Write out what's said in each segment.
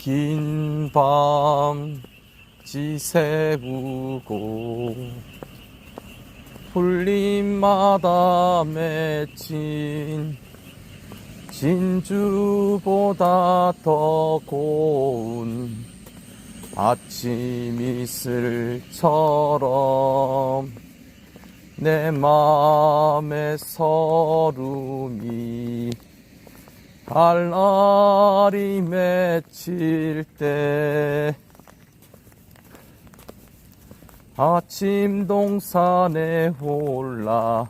긴 밤 지새우고 풀잎마다 맺힌 진주보다 더 고운 아침 이슬처럼 내 맘의 서름이 알알이 맺힐 때 아침 동산에 올라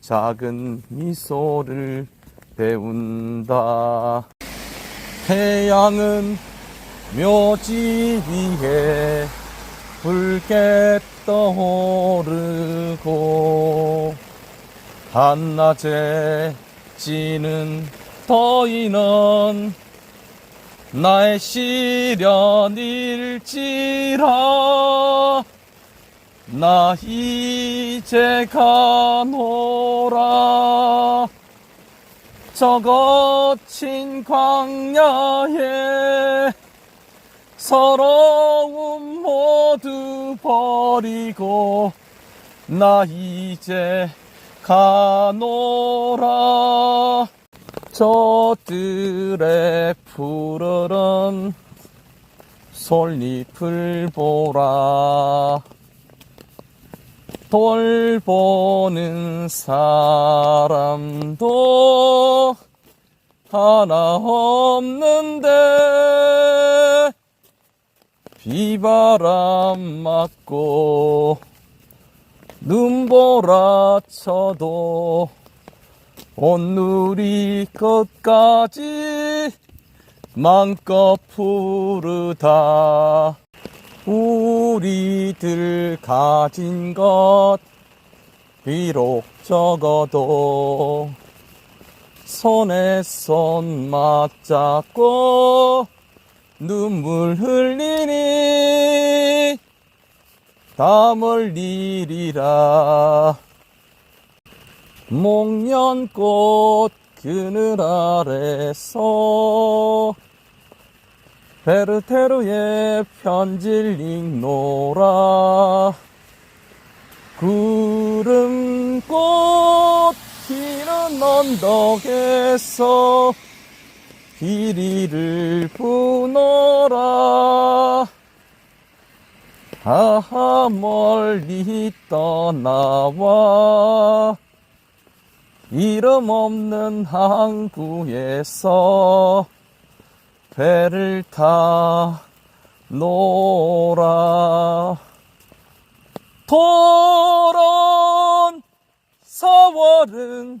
작은 미소를 배운다. 태양은 묘지 위에 붉게 떠오르고 한낮에 지는 더위는 나의 시련일지라 나 이제 가노라. 저 거친 광야에 서러움 모두 버리고 나 이제 가노라 저들의 푸르른 솔잎을 보라. 돌보는 사람도 하나 없는데 비바람 맞고 눈보라 쳐도 온누리 끝까지 맘껏 푸르다. 우리들 가진 것 비록 적어도 손에 손 맞잡고 눈물 흘리니 담을 일이라 목련꽃 그늘 아래서 베르테르의 편지를 읽노라 구름꽃 피는 언덕에서 비리를 부노라. 아하 멀리 떠나와 이름 없는 항구에서 배를 타 노라 토론 4월은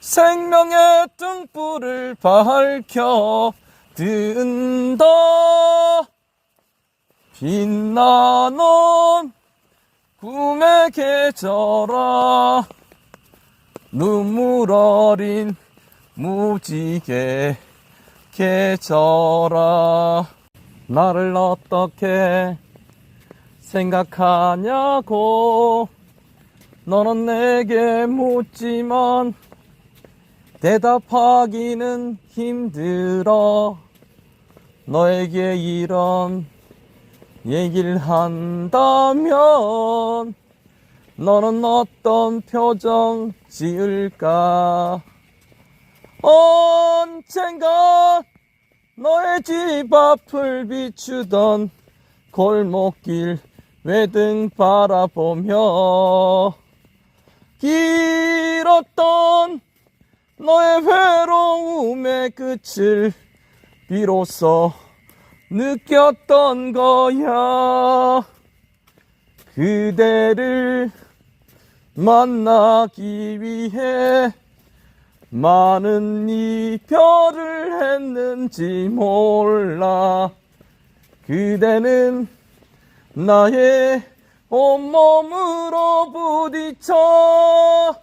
생명의 등불을 밝혀 든다. 빛나는 꿈의 계절아 눈물 어린 무지개 계절아 나를 어떻게 생각하냐고. 너는 내게 묻지만 대답하기는 힘들어. 너에게 이런 얘기를 한다면 너는 어떤 표정 지을까? 언젠가 너의 집 앞을 비추던 골목길 외등 바라보며 길었던 너의 외로움의 끝을 비로소 느꼈던 거야. 그대를 만나기 위해 많은 이별을 했는지 몰라. 그대는 나의 온몸으로 부딪혀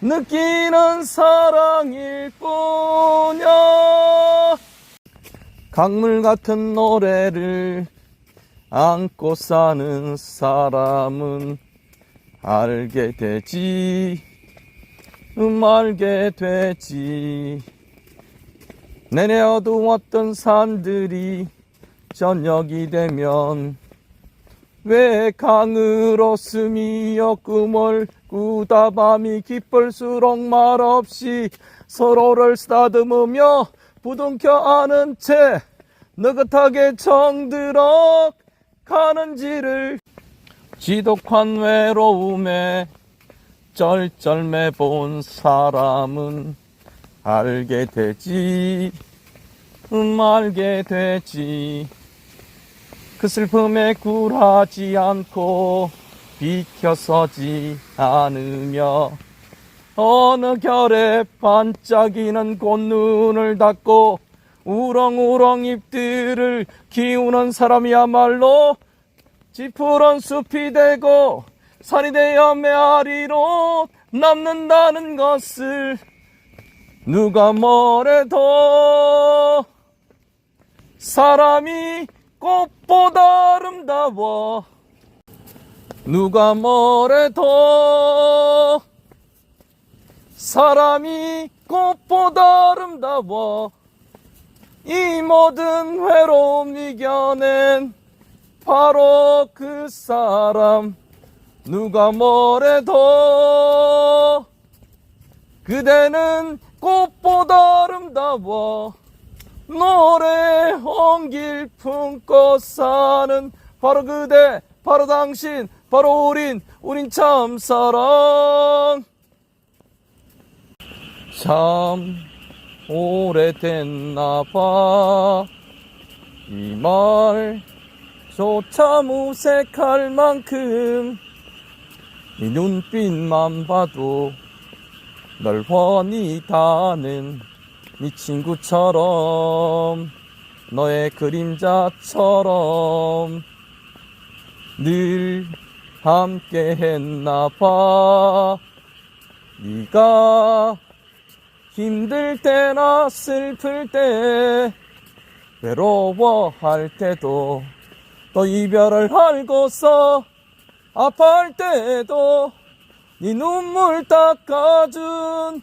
느끼는 사랑일 뿐이야. 강물 같은 노래를 안고 사는 사람은 알게 되지. 음 알게 되지. 내내 어두웠던 산들이 저녁이 되면 왜 강으로 스미어 꿈을 꾸다 밤이 깊을수록 말없이 서로를 쓰다듬으며 부둥켜 안은 채 느긋하게 정들어 가는지를 지독한 외로움에 쩔쩔매 본 사람은 알게 되지 음 알게 되지. 그 슬픔에 굴하지 않고 비켜서지 않으며 어느 결에 반짝이는 꽃눈을 닫고 우렁우렁 잎들을 키우는 사람이야말로 지푸른 숲이 되고 산이 되어 메아리로 남는다는 것을 누가 뭐래도 사람이 꽃보다 아름다워. 누가 뭐래도 사람이 꽃보다 아름다워. 이 모든 외로움 이겨낸 바로 그 사람 누가 뭐래도 그대는 꽃보다 아름다워. 노래 온길 품고 사는 바로 그대 바로 당신 바로 우린 우린 참 사랑. 참 오래됐나 봐 이 말 조차 무색할 만큼 이 눈빛만 봐도 널 훤히 다는 네 친구처럼 너의 그림자처럼 늘 함께 했나 봐. 네가 힘들 때나 슬플 때 외로워할 때도 또 이별을 알고서 아파할 때도 네 눈물 닦아준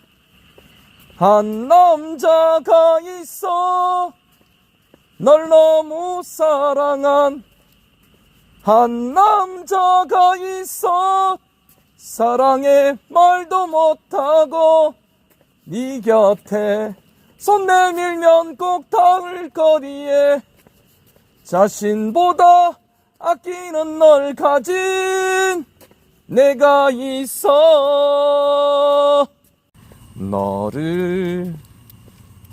한 남자가 있어. 널 너무 사랑한 한 남자가 있어. 사랑해 말도 못하고 네 곁에 손 내밀면 꼭 닿을 거리에 자신보다 아끼는 널 가진 내가 있어. 너를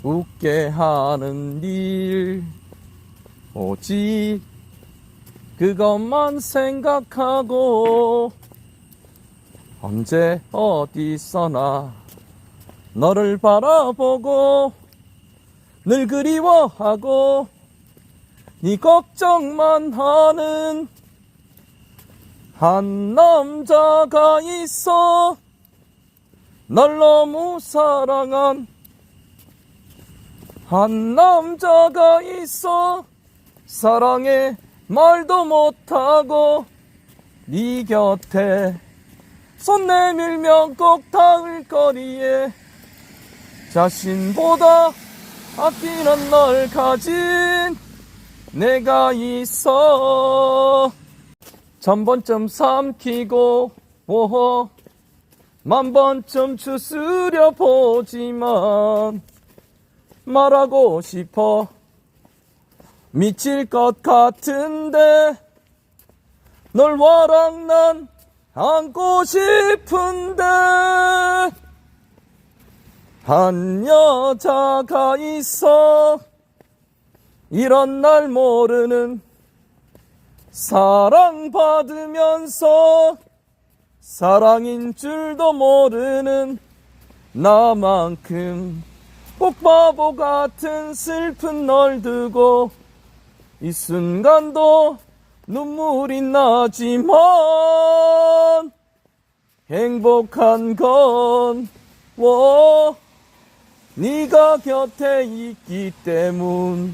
웃게 하는 일 오직 그것만 생각하고 언제 어디서나 너를 바라보고 늘 그리워하고 네 걱정만 하는 한 남자가 있어. 널 너무 사랑한 한 남자가 있어. 사랑해 말도 못하고 네 곁에 손 내밀면 꼭 닿을 거리에 자신보다 아끼는 널 가진 내가 있어. 천 번쯤 삼키고 보호 만 번쯤 추스려 보지만 말하고 싶어. 미칠 것 같은데 널 와랑 난 안고 싶은데 한 여자가 있어 이런 날 모르는 사랑받으면서 사랑인 줄도 모르는 나만큼 꼭 바보 같은 슬픈 널 두고 이 순간도 눈물이 나지만 행복한 건 워, 네가 곁에 있기 때문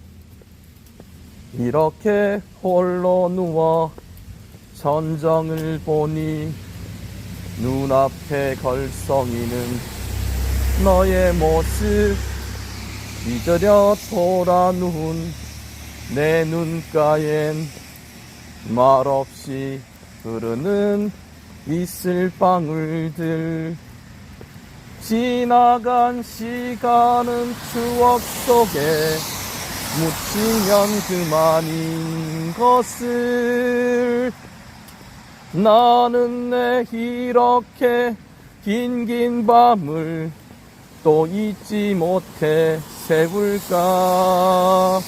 이렇게 홀로 누워 전정을 보니 눈앞에 걸성이는 너의 모습. 잊으려 돌아 누운 내 눈가엔 말없이 흐르는 이슬 방울들. 지나간 시간은 추억 속에 묻히면 그만인 것을 나는 내 이렇게 긴긴 밤을 또 잊지 못해 세울까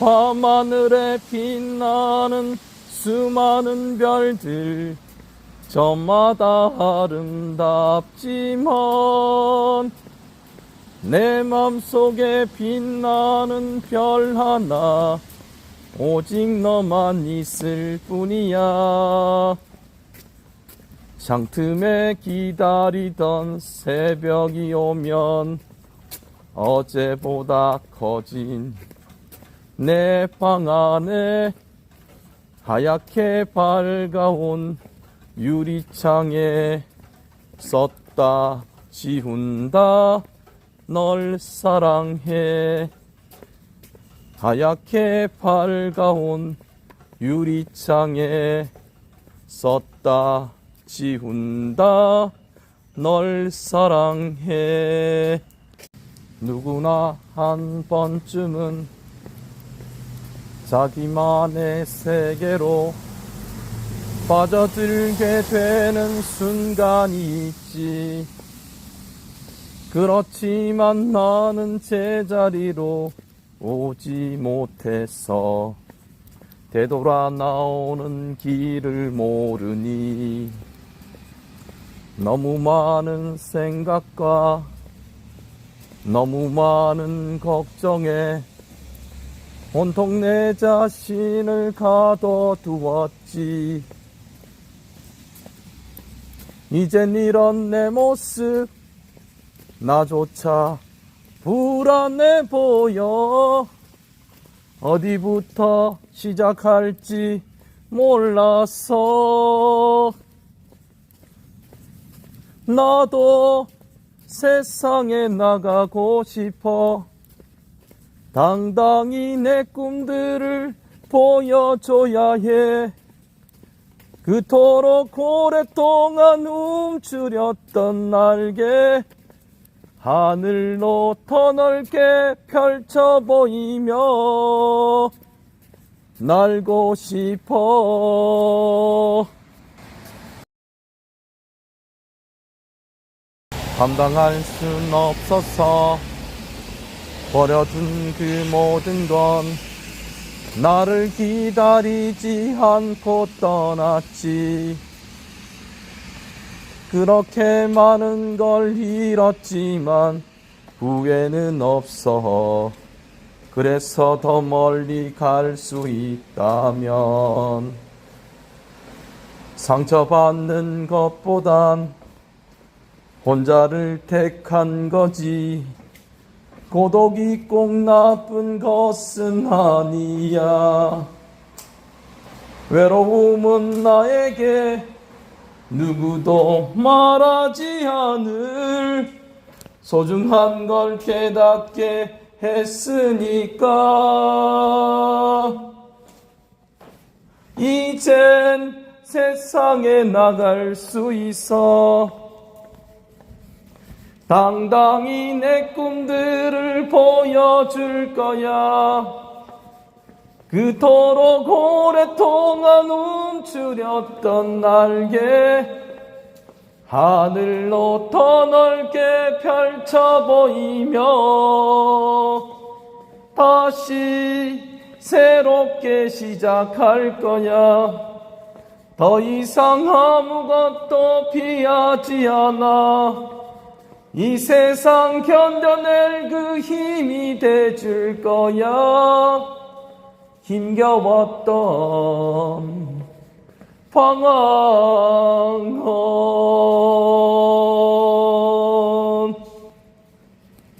밤하늘에 빛나는 수많은 별들 저마다 아름답지만 내 맘속에 빛나는 별 하나 오직 너만 있을 뿐이야. 창틈에 기다리던 새벽이 오면 어제보다 커진 내 방 안에 하얗게 밝아온 유리창에 썼다 지운다 널 사랑해. 하얗게 밝아온 유리창에 썼다 지운다 널 사랑해. 누구나 한 번쯤은 자기만의 세계로 빠져들게 되는 순간이 있지. 그렇지만 나는 제자리로 오지 못해서 되돌아 나오는 길을 모르니 너무 많은 생각과 너무 많은 걱정에 온통 내 자신을 가둬두었지. 이젠 이런 내 모습, 나조차 불안해 보여. 어디부터 시작할지 몰라서. 나도 세상에 나가고 싶어. 당당히 내 꿈들을 보여줘야 해. 그토록 오랫동안 움츠렸던 날개 하늘로 더 넓게 펼쳐 보이며 날고 싶어. 감당할 순 없어서 버려둔 그 모든 건 나를 기다리지 않고 떠났지. 그렇게 많은 걸 잃었지만 후회는 없어. 그래서 더 멀리 갈 수 있다면 상처받는 것보단 혼자를 택한 거지. 고독이 꼭 나쁜 것은 아니야. 외로움은 나에게 누구도 말하지 않을 소중한 걸 깨닫게 했으니까. 이젠 세상에 나갈 수 있어. 당당히 내 꿈들을 보여줄 거야. 그토록 오랫동안 움츠렸던 날개 하늘로 더 넓게 펼쳐 보이며 다시 새롭게 시작할 거야. 더 이상 아무것도 피하지 않아. 이 세상 견뎌낼 그 힘이 돼줄 거야. 힘겨웠던 방황